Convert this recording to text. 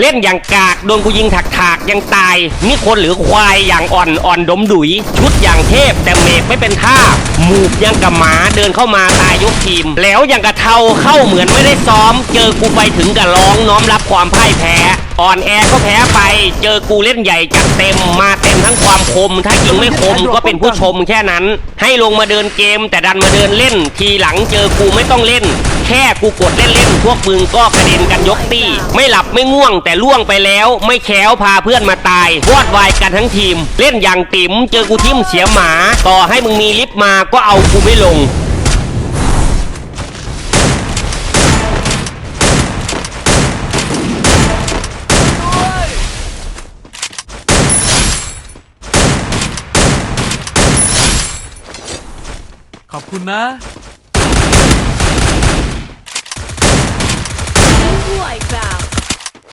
เล่นอย่างกากโดนกูยิงถักถากยังตาย นี่คนหรือควายอย่างอ่อนอ่อนดมดุย ชุดอย่างเทพแต่เมกไม่เป็นท่าหมูกยังกับหมาเดินเข้ามาตายยกทีม แล้วอย่างกระเทาเข้าเหมือนไม่ได้ซ้อม เจอกูไปถึงกับร้องน้อมรับความพ่ายแพ้ อ่อนแอก็แพ้ไป เจอกูเล่นใหญ่จัดเต็มมา คม ถ้ายิงไม่คมก็เป็นผู้ชมแค่นั้น ให้ลงมาเดินเกม แต่ดันมาเดินเล่น ทีหลังเจอกูไม่ต้องเล่น แค่กูกดเล่นเล่นพวกมึงก็กระเด็นกันยกตี้ ไม่หลับไม่ง่วงแต่ล่วงไปแล้ว ไม่แค้วพาเพื่อนมาตายวอดวายกันทั้งทีม เล่นอย่างติ๋มเจอกูทิ่มเสียหมา ต่อให้มึงมีลิฟต์มาก็เอากูไม่ลง ขอบคุณนะ